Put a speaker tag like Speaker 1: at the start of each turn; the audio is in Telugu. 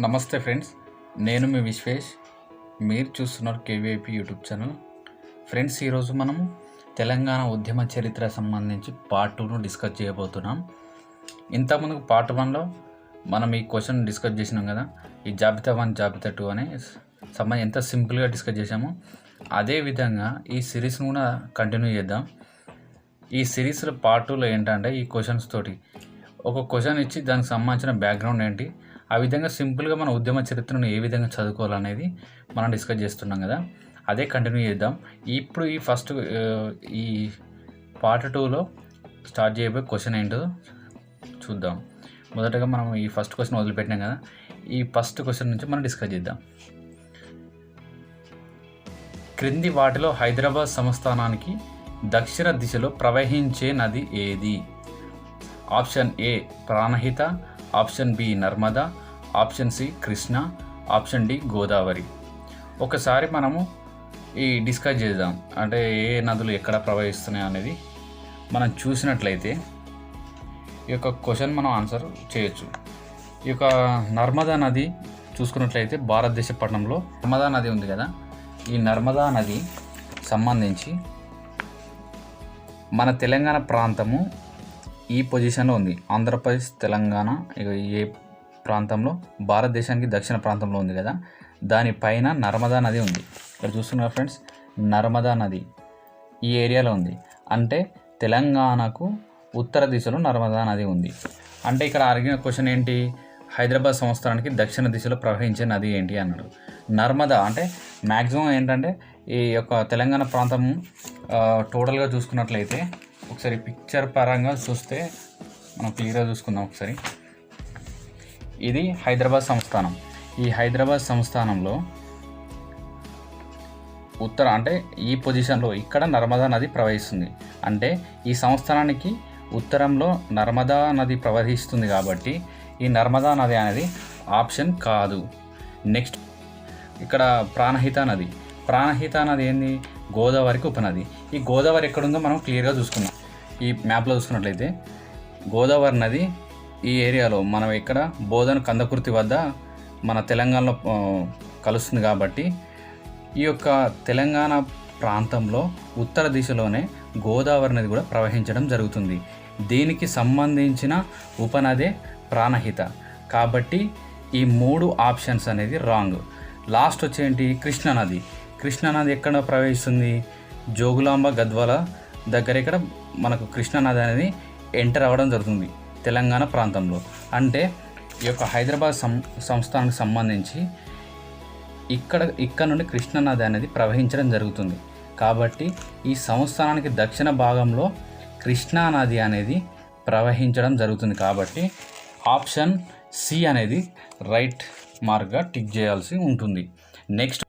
Speaker 1: నమస్తే ఫ్రెండ్స్ నేను మీ విశ్వేష్. మీరు చూస్తున్నారు కేవీఐపీ యూట్యూబ్ ఛానల్. ఫ్రెండ్స్ ఈరోజు మనం తెలంగాణ ఉద్యమ చరిత్ర సంబంధించి పార్ట్ టూను డిస్కస్ చేయబోతున్నాం. ఇంతకుముందు పార్ట్ వన్లో మనం ఈ క్వశ్చన్ డిస్కస్ చేసినాం కదా ఈ జాబితా వన్ జాబితా టూ అనే సంబంధం ఎంత సింపుల్గా డిస్కస్ చేసామో అదే విధంగా ఈ సిరీస్ను కూడా కంటిన్యూ చేద్దాం. ఈ సిరీస్లో పార్ట్ టూలో ఏంటంటే ఈ క్వశ్చన్స్ తోటి ఒక క్వశ్చన్ ఇచ్చి దానికి సంబంధించిన బ్యాక్గ్రౌండ్ ఏంటి ఆ విధంగా సింపుల్గా మన ఉద్యమ చరిత్రను ఏ విధంగా చదువుకోవాలనేది మనం డిస్కస్ చేస్తున్నాం కదా. అదే కంటిన్యూ చేద్దాం. ఇప్పుడు ఈ ఫస్ట్ ఈ పార్ట్ టూలో స్టార్ట్ చేయబోయే క్వశ్చన్ ఏంటో చూద్దాం. మొదటగా మనం ఈ ఫస్ట్ క్వశ్చన్ వదిలిపెట్టినాం కదా. ఈ ఫస్ట్ క్వశ్చన్ నుంచి మనం డిస్కస్ చేద్దాం. క్రింది వాటిలో హైదరాబాద్ సంస్థానానికి దక్షిణ దిశలో ప్రవహించే నది ఏది? Option A Pranahita option B Narmada option C Krishna option D Godavari. ఒకసారి మనము ఈ డిస్కస్ చేద్దాం. అంటే ఏ నదులు ఎక్కడ ప్రవహిస్తున్నాయి అనేది మనం చూసినట్లయితే ఈ యొక్క క్వశ్చన్ మనం ఆన్సర్ చేయొచ్చు. ఈ యొక్క నర్మదా నది చూసుకున్నట్లయితే భారతదేశ పట్టణంలో నర్మదా నది ఉంది కదా. ఈ నర్మదా నది సంబంధించి మన తెలంగాణ ప్రాంతము ఈ పొజిషన్లో ఉంది. ఆంధ్రప్రదేశ్ తెలంగాణ ఏ ప్రాంతంలో? భారతదేశానికి దక్షిణ ప్రాంతంలో ఉంది కదా. దానిపైన నర్మదా నది ఉంది. ఇక్కడ చూస్తున్నారు ఫ్రెండ్స్ నర్మదా నది ఈ ఏరియాలో ఉంది. అంటే తెలంగాణకు ఉత్తర దిశలో నర్మదా నది ఉంది. అంటే ఇక్కడ అడిగిన క్వశ్చన్ ఏంటి? హైదరాబాద్ సంవత్సరానికి దక్షిణ దిశలో ప్రవహించే నది ఏంటి అన్నాడు. నర్మదా అంటే మ్యాక్సిమం ఏంటంటే ఈ యొక్క తెలంగాణ ప్రాంతం టోటల్గా చూసుకున్నట్లయితే ఒకసారి పిక్చర్ పరంగా చూస్తే మనం క్లియర్గా చూసుకుందాం ఒకసారి. ఇది హైదరాబాద్ సంస్థానం. ఈ హైదరాబాద్ సంస్థానంలో ఉత్తర అంటే ఈ పొజిషన్లో ఇక్కడ నర్మదా నది ప్రవహిస్తుంది. అంటే ఈ సంస్థానానికి ఉత్తరంలో నర్మదా నది ప్రవహిస్తుంది కాబట్టి ఈ నర్మదా నది అనేది ఆప్షన్ కాదు. నెక్స్ట్ ఇక్కడ ప్రాణహిత నది. ప్రాణహిత నది ఏంది? గోదావరికి ఉపనది. ఈ గోదావరి ఎక్కడుందో మనం క్లియర్గా చూసుకున్నాం ఈ మ్యాప్లో చూసుకున్నట్లయితే గోదావరి నది ఈ ఏరియాలో మనం ఇక్కడ బోధన కందకుర్తి వద్ద మన తెలంగాణలో కలుస్తుంది కాబట్టి ఈ యొక్క తెలంగాణ ప్రాంతంలో ఉత్తర దిశలోనే గోదావరి నది కూడా ప్రవహించడం జరుగుతుంది. దీనికి సంబంధించిన ఉపనదే ప్రాణహిత. కాబట్టి ఈ మూడు ఆప్షన్స్ అనేది రాంగ్. లాస్ట్ వచ్చేంటి కృష్ణానది కృష్ణానది ఎక్కడ ప్రవహిస్తుంది? జోగులాంబ గద్వాల దగ్గర ఇక్కడ మనకు కృష్ణానది అనేది ఎంటర్ అవ్వడం జరుగుతుంది తెలంగాణ ప్రాంతంలో. అంటే ఈ యొక్క హైదరాబాద్ సం సంస్థానికి సంబంధించి ఇక్కడ ఇక్కడ నుండి కృష్ణానది అనేది ప్రవహించడం జరుగుతుంది. కాబట్టి ఈ సంస్థానానికి దక్షిణ భాగంలో కృష్ణానది అనేది ప్రవహించడం జరుగుతుంది. కాబట్టి ఆప్షన్ సి అనేది రైట్ మార్క్గా టిక్ చేయాల్సి ఉంటుంది. నెక్స్ట్